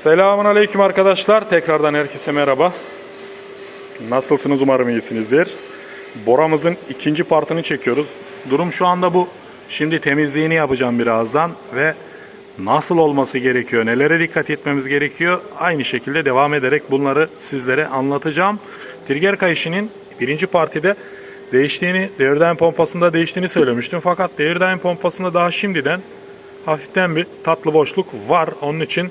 Selamun Aleyküm arkadaşlar. Tekrardan herkese merhaba. Nasılsınız umarım iyisinizdir. Boramızın ikinci partını çekiyoruz. Durum şu anda bu. Şimdi temizliğini yapacağım birazdan ve nasıl olması gerekiyor, nelere dikkat etmemiz gerekiyor aynı şekilde devam ederek bunları sizlere anlatacağım. Trigger kayışının birinci partide değiştiğini, devirden pompasında değiştiğini söylemiştim. Fakat devirden pompasında daha şimdiden hafiften bir tatlı boşluk var. Onun için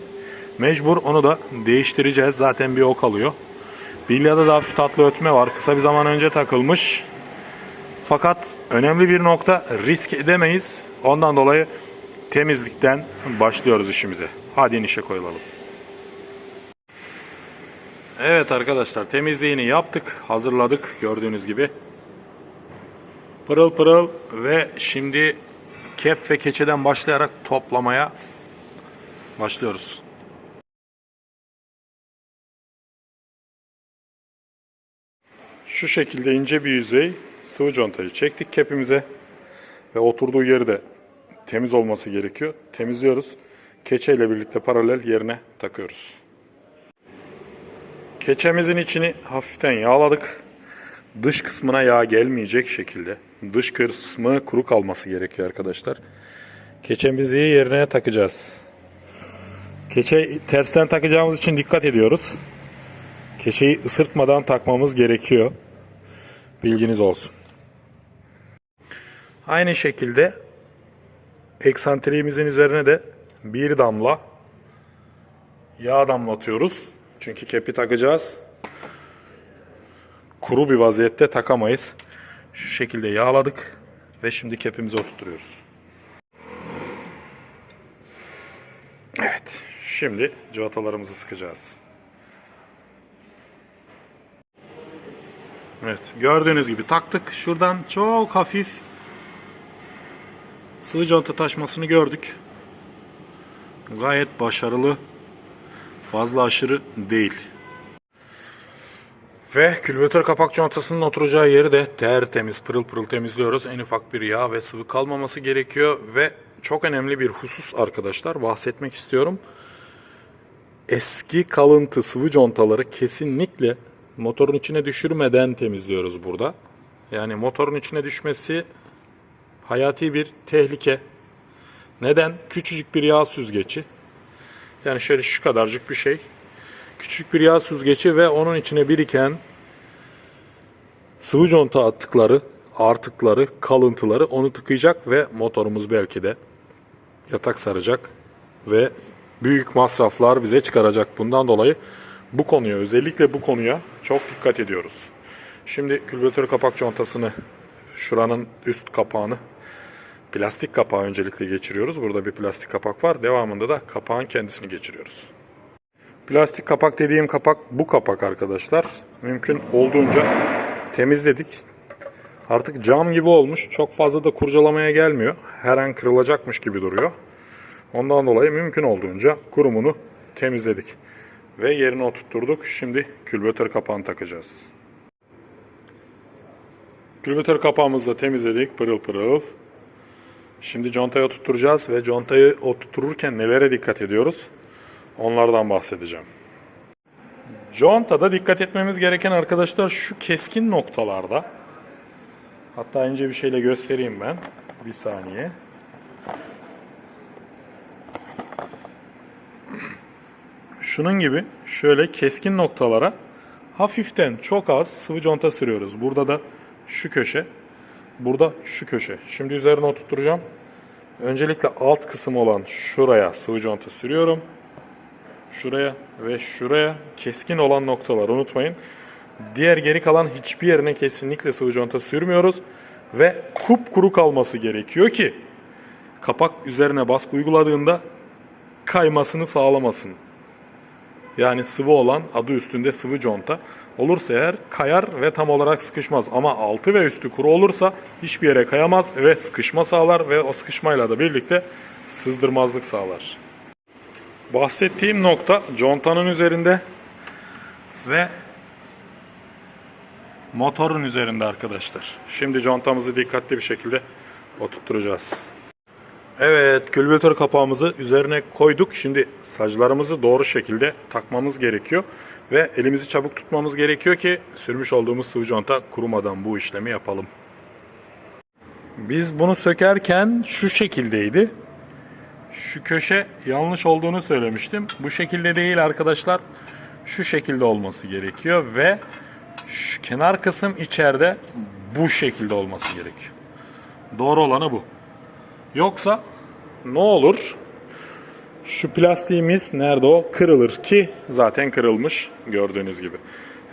mecbur onu da değiştireceğiz. Zaten bir o kalıyor. Bilyada da hafif tatlı ötme var. Kısa bir zaman önce takılmış. Fakat önemli bir nokta risk edemeyiz. Ondan dolayı temizlikten başlıyoruz işimize. Hadi inişe koyulalım. Evet arkadaşlar temizliğini yaptık. Hazırladık gördüğünüz gibi. Pırıl pırıl ve şimdi kep ve keçeden başlayarak toplamaya başlıyoruz. Şu şekilde ince bir yüzey sıvı contayı çektik kepimize ve oturduğu yeri de temiz olması gerekiyor. Temizliyoruz. Keçe ile birlikte paralel yerine takıyoruz. Keçemizin içini hafiften yağladık. Dış kısmına yağ gelmeyecek şekilde. Dış kısmı kuru kalması gerekiyor arkadaşlar. Keçemizi yerine takacağız. Keçe tersten takacağımız için dikkat ediyoruz. Keçeyi ısırtmadan takmamız gerekiyor. Bilginiz olsun. Aynı şekilde eksantriğimizin üzerine de bir damla yağ damlatıyoruz. Çünkü kepi takacağız. Kuru bir vaziyette takamayız. Şu şekilde yağladık ve şimdi kepimizi oturtuyoruz. Evet, şimdi civatalarımızı sıkacağız. Evet, gördüğünüz gibi taktık. Şuradan çok hafif sıvı conta taşmasını gördük. Gayet başarılı. Fazla aşırı değil. Ve külbütör kapak contasının oturacağı yeri de tertemiz pırıl pırıl temizliyoruz. En ufak bir yağ ve sıvı kalmaması gerekiyor. Ve çok önemli bir husus arkadaşlar bahsetmek istiyorum. Eski kalıntı sıvı contaları kesinlikle motorun içine düşürmeden temizliyoruz burada. Yani motorun içine düşmesi hayati bir tehlike. Neden? Küçücük bir yağ süzgeci. Yani şöyle şu kadarcık bir şey. Küçük bir yağ süzgeci ve onun içine biriken sıvı conta atıkları, artıkları, kalıntıları onu tıkayacak ve motorumuz belki de yatak saracak ve büyük masraflar bize çıkaracak. Bundan dolayı bu konuya özellikle bu konuya çok dikkat ediyoruz. Şimdi külbütör kapak contasını şuranın üst kapağını plastik kapağı öncelikle geçiriyoruz. Burada bir plastik kapak var. Devamında da kapağın kendisini geçiriyoruz. Plastik kapak dediğim kapak bu kapak arkadaşlar. Mümkün olduğunca temizledik. Artık cam gibi olmuş. Çok fazla da kurcalamaya gelmiyor. Her an kırılacakmış gibi duruyor. Ondan dolayı mümkün olduğunca kurumunu temizledik. Ve yerine oturtturduk. Şimdi külbütör kapağını takacağız. Külbütör kapağımızı da temizledik pırıl pırıl. Şimdi contayı oturtacağız ve contayı oturtururken nelere dikkat ediyoruz? Onlardan bahsedeceğim. Contada dikkat etmemiz gereken arkadaşlar şu keskin noktalarda. Hatta ince bir şeyle göstereyim ben. Bir saniye. Şunun gibi şöyle keskin noktalara hafiften çok az sıvı conta sürüyoruz. Burada da şu köşe, burada şu köşe. Şimdi üzerine oturtacağım. Öncelikle alt kısım olan şuraya sıvı conta sürüyorum. Şuraya ve şuraya keskin olan noktalar unutmayın. Diğer geri kalan hiçbir yerine kesinlikle sıvı conta sürmüyoruz. Ve kupkuru kalması gerekiyor ki kapak üzerine baskı uyguladığında kaymasını sağlamasın. Yani sıvı olan adı üstünde sıvı conta olursa eğer kayar ve tam olarak sıkışmaz. Ama altı ve üstü kuru olursa hiçbir yere kayamaz ve sıkışma sağlar ve o sıkışmayla da birlikte sızdırmazlık sağlar. Bahsettiğim nokta contanın üzerinde ve motorun üzerinde arkadaşlar. Şimdi contamızı dikkatli bir şekilde oturtturacağız. Evet, külbütör kapağımızı üzerine koyduk. Şimdi saclarımızı doğru şekilde takmamız gerekiyor. Ve elimizi çabuk tutmamız gerekiyor ki sürmüş olduğumuz sıvı conta kurumadan bu işlemi yapalım. Biz bunu sökerken şu şekildeydi. Şu köşe yanlış olduğunu söylemiştim. Bu şekilde değil arkadaşlar. Şu şekilde olması gerekiyor ve şu kenar kısım içeride bu şekilde olması gerekiyor. Doğru olanı bu. Yoksa ne olur? Şu plastiğimiz nerede o? Kırılır ki zaten kırılmış gördüğünüz gibi.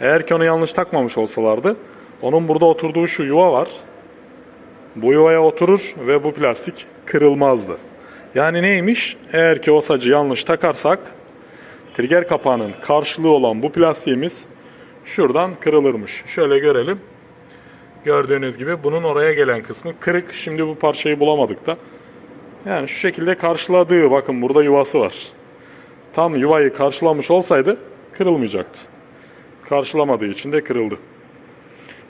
Eğer ki onu yanlış takmamış olsalardı onun burada oturduğu şu yuva var. Bu yuvaya oturur ve bu plastik kırılmazdı. Yani neymiş? Eğer ki o sacı yanlış takarsak trigger kapağının karşılığı olan bu plastiğimiz şuradan kırılırmış. Şöyle görelim. Gördüğünüz gibi bunun oraya gelen kısmı kırık. Şimdi bu parçayı bulamadık da. Yani şu şekilde karşıladığı bakın burada yuvası var. Tam yuvayı karşılamış olsaydı kırılmayacaktı. Karşılamadığı için de kırıldı.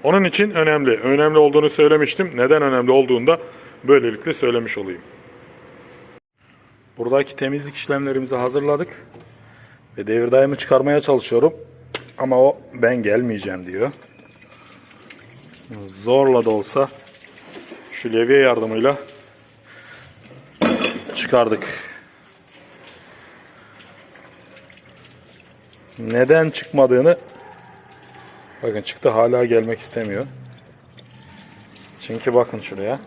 Onun için önemli. Önemli olduğunu söylemiştim. Neden önemli olduğunu da böylelikle söylemiş olayım. Buradaki temizlik işlemlerimizi hazırladık. Ve devir daimı çıkarmaya çalışıyorum. Ama o ben gelmeyeceğim diyor. Zorla da olsa şu levye yardımıyla çıkardık. Neden çıkmadığını bakın çıktı hala gelmek istemiyor. Çünkü bakın şuraya.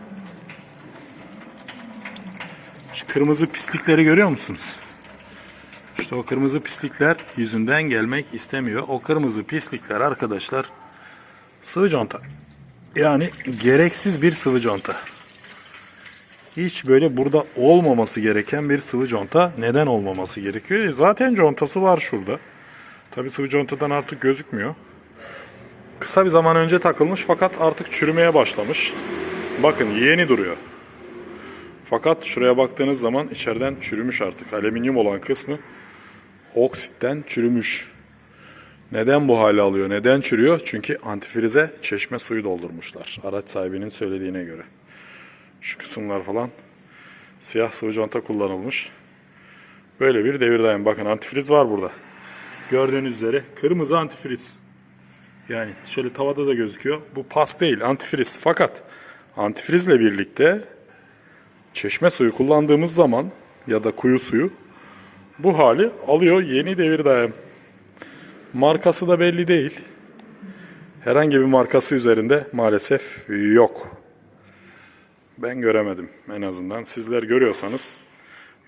Şu kırmızı pislikleri görüyor musunuz? İşte o kırmızı pislikler yüzünden gelmek istemiyor. O kırmızı pislikler arkadaşlar sıvı conta. Yani gereksiz bir sıvı conta. Hiç böyle burada olmaması gereken bir sıvı conta. Neden olmaması gerekiyor? E Zaten contası var şurada. Tabi sıvı contadan artık gözükmüyor. Kısa bir zaman önce takılmış fakat artık çürümeye başlamış. Bakın yeni duruyor. Fakat şuraya baktığınız zaman içeriden çürümüş artık. Alüminyum olan kısmı oksitten çürümüş. Neden bu hale alıyor? Neden çürüyor? Çünkü antifrize çeşme suyu doldurmuşlar. Araç sahibinin söylediğine göre. Şu kısımlar falan siyah sıvı conta kullanılmış. Böyle bir devir daim. Bakın antifriz var burada. Gördüğünüz üzere kırmızı antifriz. Yani şöyle tavada da gözüküyor. Bu pas değil antifriz. Fakat antifrizle birlikte çeşme suyu kullandığımız zaman ya da kuyu suyu bu hali alıyor yeni devir daim. Markası da belli değil. Herhangi bir markası üzerinde maalesef yok. Ben göremedim en azından. Sizler görüyorsanız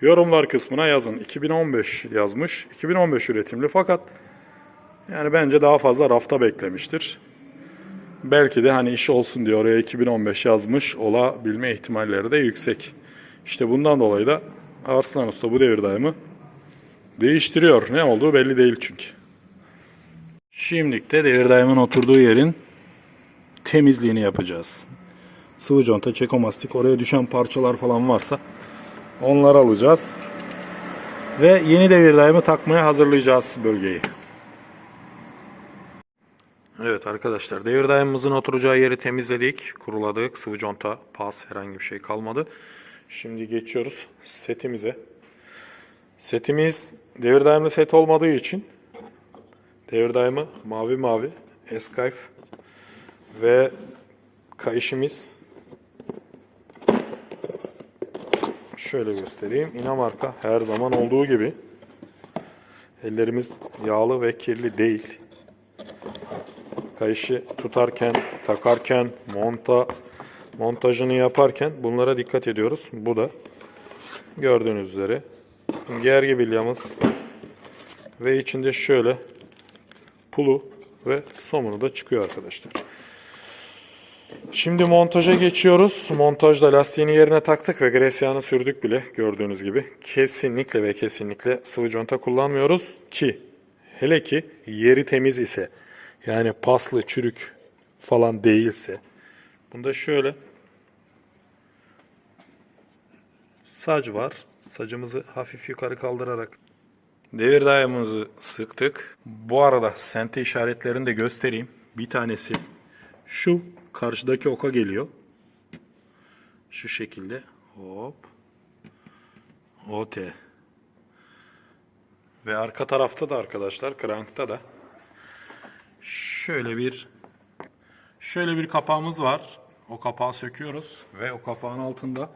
yorumlar kısmına yazın. 2015 yazmış. 2015 üretimli fakat yani bence daha fazla rafta beklemiştir. Belki de hani iş olsun diye oraya 2015 yazmış olabilme ihtimalleri de yüksek. İşte bundan dolayı da Arslan Usta bu devir daimı değiştiriyor. Ne olduğu belli değil çünkü. Şimdilik de devir daimin oturduğu yerin temizliğini yapacağız. Sıvı conta, çekomastik, oraya düşen parçalar falan varsa onları alacağız. Ve yeni devir daimi takmaya hazırlayacağız bölgeyi. Evet arkadaşlar devir daimimizin oturacağı yeri temizledik, kuruladık. Sıvı conta, pas herhangi bir şey kalmadı. Şimdi geçiyoruz setimize. Setimiz devir daimli set olmadığı için devir daimi mavi mavi Escayf ve kayışımız şöyle göstereyim. İnamarka her zaman olduğu gibi ellerimiz yağlı ve kirli değil. Kayışı tutarken, takarken, monta montajını yaparken bunlara dikkat ediyoruz. Bu da gördüğünüz üzere gergi bilyamız ve içinde şöyle pulu ve somunu da çıkıyor arkadaşlar. Şimdi montaja geçiyoruz. Montajda lastiğini yerine taktık ve gresyanı sürdük bile gördüğünüz gibi. Kesinlikle ve kesinlikle sıvı conta kullanmıyoruz ki hele ki yeri temiz ise yani paslı, çürük falan değilse. Bunda şöyle sac var. Sacımızı hafif yukarı kaldırarak devir dayamımızı sıktık. Bu arada sente işaretlerini de göstereyim. Bir tanesi şu karşıdaki oka geliyor. Şu şekilde hop. OT. Ve arka tarafta da arkadaşlar krankta da şöyle bir şöyle bir kapağımız var. O kapağı söküyoruz ve o kapağın altında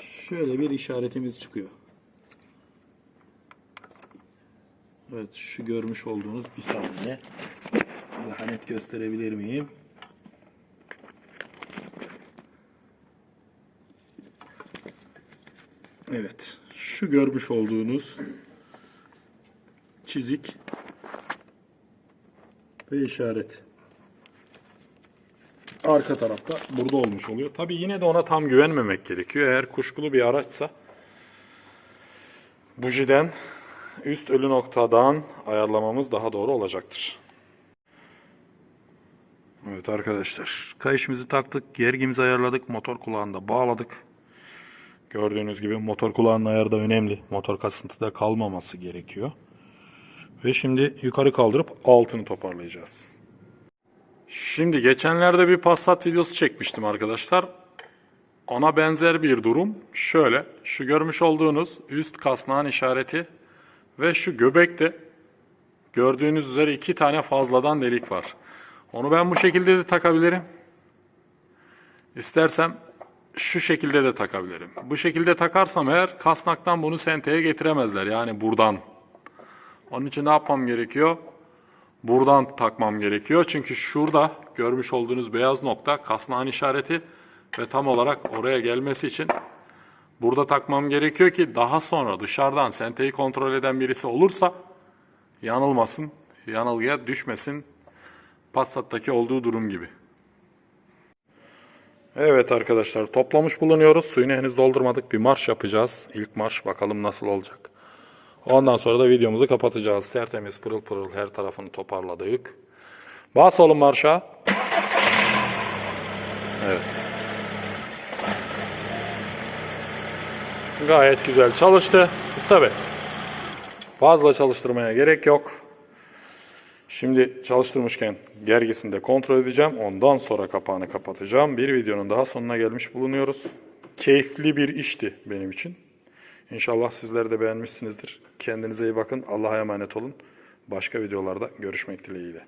şöyle bir işaretimiz çıkıyor. Evet şu görmüş olduğunuz bir saniye. Daha net gösterebilir miyim? Evet. Şu görmüş olduğunuz çizik ve işaret. Arka tarafta burada olmuş oluyor. Tabi yine de ona tam güvenmemek gerekiyor. Eğer kuşkulu bir araçsa bujiden üst ölü noktadan ayarlamamız daha doğru olacaktır. Evet arkadaşlar. Kayışımızı taktık. Gergimizi ayarladık. Motor kulağında bağladık. Gördüğünüz gibi motor kulağının ayarı da önemli. Motor kasıntıda kalmaması gerekiyor. Ve şimdi yukarı kaldırıp altını toparlayacağız. Şimdi geçenlerde bir Passat videosu çekmiştim arkadaşlar. Ona benzer bir durum. Şöyle şu görmüş olduğunuz üst kasnağın işareti ve şu göbekte gördüğünüz üzere iki tane fazladan delik var. Onu ben bu şekilde de takabilirim. İstersem şu şekilde de takabilirim. Bu şekilde takarsam eğer kasnaktan bunu senteye getiremezler. Yani buradan. Onun için ne yapmam gerekiyor? Buradan takmam gerekiyor. Çünkü şurada görmüş olduğunuz beyaz nokta kasnağın işareti ve tam olarak oraya gelmesi için burada takmam gerekiyor ki daha sonra dışarıdan senteyi kontrol eden birisi olursa yanılmasın, yanılgıya düşmesin. Passat'taki olduğu durum gibi. Evet arkadaşlar toplamış bulunuyoruz. Suyunu henüz doldurmadık. Bir marş yapacağız. İlk marş bakalım nasıl olacak. Ondan sonra da videomuzu kapatacağız. Tertemiz pırıl pırıl her tarafını toparladık. Bas oğlum marşa. Evet. Gayet güzel çalıştı. Bey. Fazla çalıştırmaya gerek yok. Şimdi çalıştırmışken gergisini de kontrol edeceğim. Ondan sonra kapağını kapatacağım. Bir videonun daha sonuna gelmiş bulunuyoruz. Keyifli bir işti benim için. İnşallah sizler de beğenmişsinizdir. Kendinize iyi bakın. Allah'a emanet olun. Başka videolarda görüşmek dileğiyle.